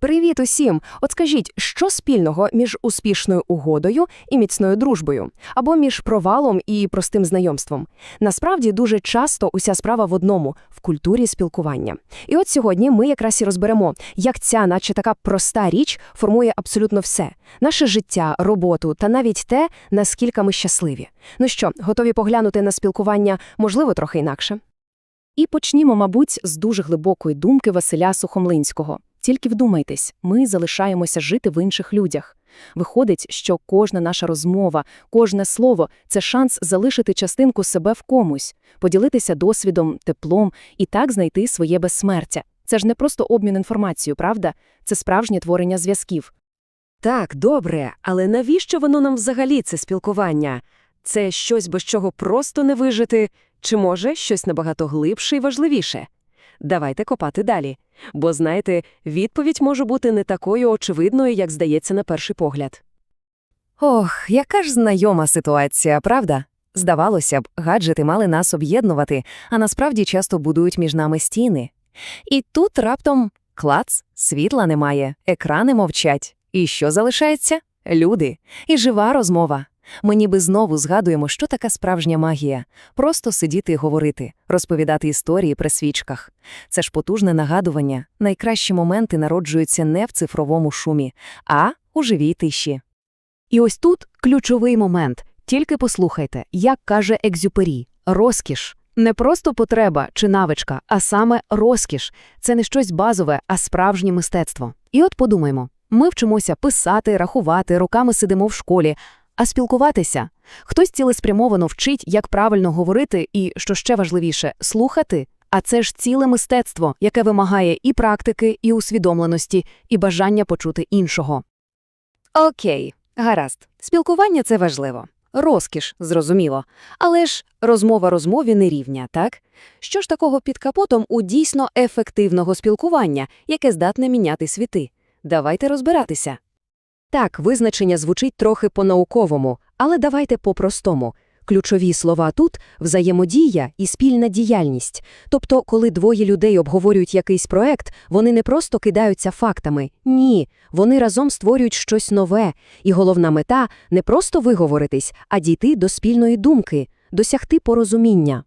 Привіт усім! От скажіть, що спільного між успішною угодою і міцною дружбою, або між провалом і простим знайомством? Насправді дуже часто уся справа в одному в культурі спілкування. І от сьогодні ми якраз і розберемо, як ця, наче така проста річ, формує абсолютно все: наше життя, роботу та навіть те, наскільки ми щасливі. Ну що, готові поглянути на спілкування, можливо, трохи інакше? І почнімо, мабуть, з дуже глибокої думки Василя Сухомлинського. Тільки вдумайтесь, ми залишаємося жити в інших людях. Виходить, що кожна наша розмова, кожне слово це шанс залишити частинку себе в комусь, поділитися досвідом, теплом і так знайти своє безсмертя. Це ж не просто обмін інформацією, правда? Це справжнє творення зв'язків. Так, добре, але навіщо воно нам взагалі це спілкування? Це щось, без чого просто не вижити, чи може щось набагато глибше і важливіше? Давайте копати далі. Бо, знаєте, відповідь може бути не такою очевидною, як здається на перший погляд. Ох, яка ж знайома ситуація, правда? Здавалося б, гаджети мали нас об'єднувати, а насправді часто будують між нами стіни. І тут раптом клац, світла немає, екрани мовчать. І що залишається? Люди. І жива розмова. Ми ніби знову згадуємо, що така справжня магія. Просто сидіти і говорити, розповідати історії при свічках. Це ж потужне нагадування. Найкращі моменти народжуються не в цифровому шумі, а у живій тиші. І ось тут ключовий момент. Тільки послухайте, як каже Екзюпері – розкіш. Не просто потреба чи навичка, а саме розкіш. Це не щось базове, а справжнє мистецтво. І от подумаймо, ми вчимося писати, рахувати, роками сидимо в школі, а спілкуватися. Хтось цілеспрямовано вчить, як правильно говорити і, що ще важливіше, слухати. А це ж ціле мистецтво, яке вимагає і практики, і усвідомленості, і бажання почути іншого. Окей, гаразд. Спілкування це важливо. Розкіш, зрозуміло. Але ж розмова розмові не рівня, так? Що ж такого під капотом у дійсно ефективного спілкування, яке здатне міняти світи? Давайте розбиратися. Так, визначення звучить трохи по-науковому, але давайте по-простому. Ключові слова тут – взаємодія і спільна діяльність. Тобто, коли двоє людей обговорюють якийсь проект, вони не просто кидаються фактами. Ні, вони разом створюють щось нове. І головна мета – не просто виговоритись, а дійти до спільної думки, досягти порозуміння.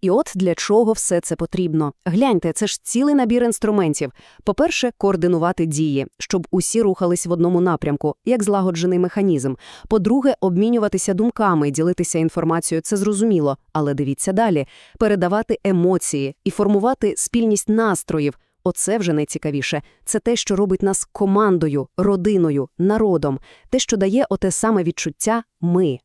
І от для чого все це потрібно. Гляньте, це ж цілий набір інструментів. По-перше, координувати дії, щоб усі рухались в одному напрямку, як злагоджений механізм. По-друге, обмінюватися думками, ділитися інформацією, це зрозуміло. Але дивіться далі: передавати емоції і формувати спільність настроїв. Оце вже найцікавіше. Це те, що робить нас командою, родиною, народом, те, що дає оте саме відчуття ми.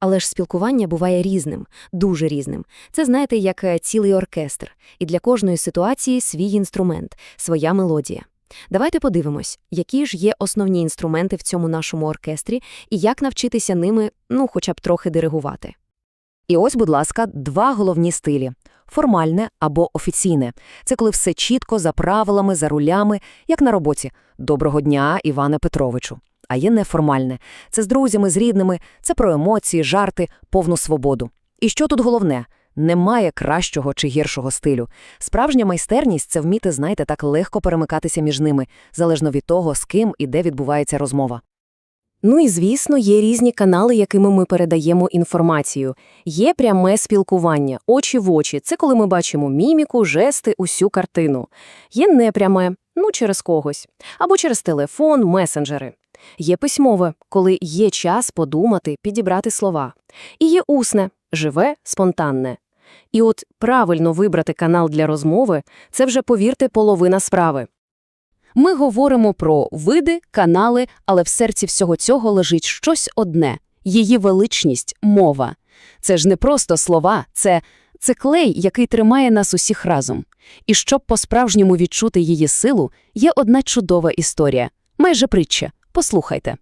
Але ж спілкування буває різним, дуже різним. Це, знаєте, як е, цілий оркестр, і для кожної ситуації свій інструмент, своя мелодія. Давайте подивимось, які ж є основні інструменти в цьому нашому оркестрі і як навчитися ними, ну, хоча б трохи диригувати. І ось, будь ласка, два головні стилі формальне або офіційне. Це коли все чітко, за правилами, за рулями, як на роботі. Доброго дня, Іване Петровичу а є неформальне. Це з друзями, з рідними, це про емоції, жарти, повну свободу. І що тут головне? Немає кращого чи гіршого стилю. Справжня майстерність це вміти, знаєте, так легко перемикатися між ними, залежно від того, з ким і де відбувається розмова. Ну і звісно, є різні канали, якими ми передаємо інформацію. Є пряме спілкування, очі в очі. Це коли ми бачимо міміку, жести, усю картину. Є непряме, ну через когось, або через телефон, месенджери. Є письмове, коли є час подумати, підібрати слова. І є усне, живе, спонтанне. І от правильно вибрати канал для розмови це вже, повірте, половина справи. Ми говоримо про види, канали, але в серці всього цього лежить щось одне її величність, мова. Це ж не просто слова, це, це клей, який тримає нас усіх разом. І щоб по-справжньому відчути її силу, є одна чудова історія, майже притча. Послухайте.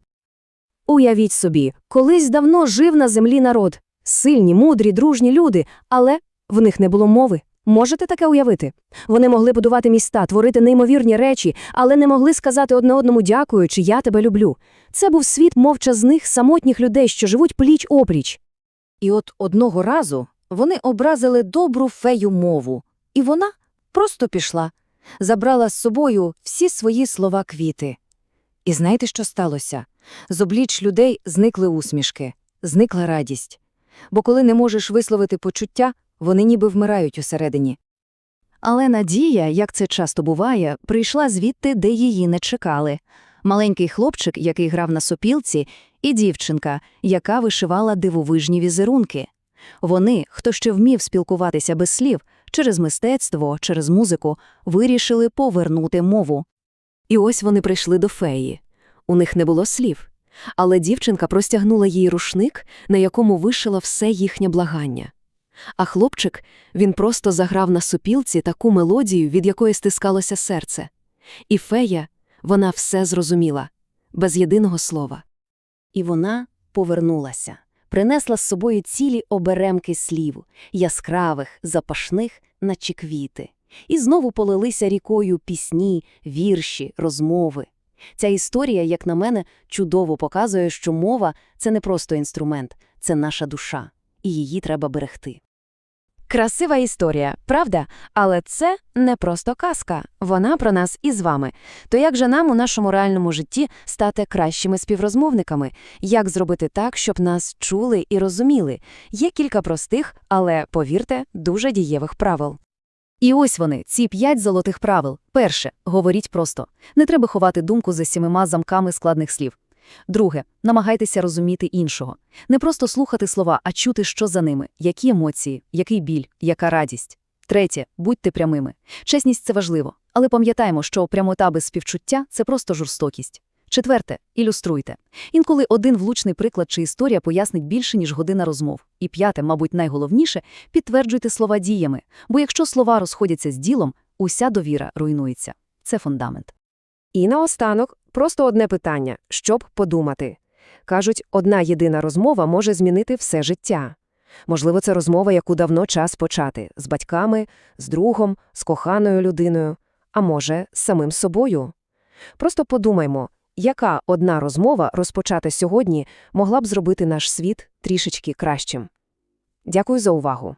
Уявіть собі, колись давно жив на землі народ. Сильні, мудрі, дружні люди, але в них не було мови. Можете таке уявити? Вони могли будувати міста, творити неймовірні речі, але не могли сказати одне одному дякую, чи я тебе люблю. Це був світ мовчазних самотніх людей, що живуть пліч опліч. І от одного разу вони образили добру фею мову, і вона просто пішла. забрала з собою всі свої слова квіти. І знаєте, що сталося? З обліч людей зникли усмішки, зникла радість. Бо коли не можеш висловити почуття, вони ніби вмирають усередині. Але Надія, як це часто буває, прийшла звідти, де її не чекали. Маленький хлопчик, який грав на сопілці, і дівчинка, яка вишивала дивовижні візерунки. Вони, хто ще вмів спілкуватися без слів, через мистецтво, через музику, вирішили повернути мову. І ось вони прийшли до феї. У них не було слів. Але дівчинка простягнула їй рушник, на якому вишила все їхнє благання. А хлопчик, він просто заграв на сопілці таку мелодію, від якої стискалося серце. І фея, вона все зрозуміла, без єдиного слова. І вона повернулася, принесла з собою цілі оберемки слів, яскравих, запашних, наче квіти. І знову полилися рікою пісні, вірші, розмови. Ця історія, як на мене, чудово показує, що мова – це не просто інструмент, це наша душа, і її треба берегти. Красива історія, правда? Але це не просто казка, вона про нас і з вами. То як же нам у нашому реальному житті стати кращими співрозмовниками? Як зробити так, щоб нас чули і розуміли? Є кілька простих, але, повірте, дуже дієвих правил. І ось вони, ці п'ять золотих правил. Перше – говоріть просто. Не треба ховати думку за сімима замками складних слів. Друге – намагайтеся розуміти іншого. Не просто слухати слова, а чути, що за ними, які емоції, який біль, яка радість. Третє – будьте прямими. Чесність – це важливо, але пам'ятаємо, що прямота без співчуття – це просто жорстокість. Четверте – ілюструйте. Інколи один влучний приклад чи історія пояснить більше, ніж година розмов. І п'яте, мабуть, найголовніше – підтверджуйте слова діями. Бо якщо слова розходяться з ділом, уся довіра руйнується. Це фундамент. І наостанок просто одне питання, щоб подумати. Кажуть, одна єдина розмова може змінити все життя. Можливо, це розмова, яку давно час почати – з батьками, з другом, з коханою людиною, а може, з самим собою. Просто подумаймо, яка одна розмова, розпочата сьогодні, могла б зробити наш світ трішечки кращим. Дякую за увагу.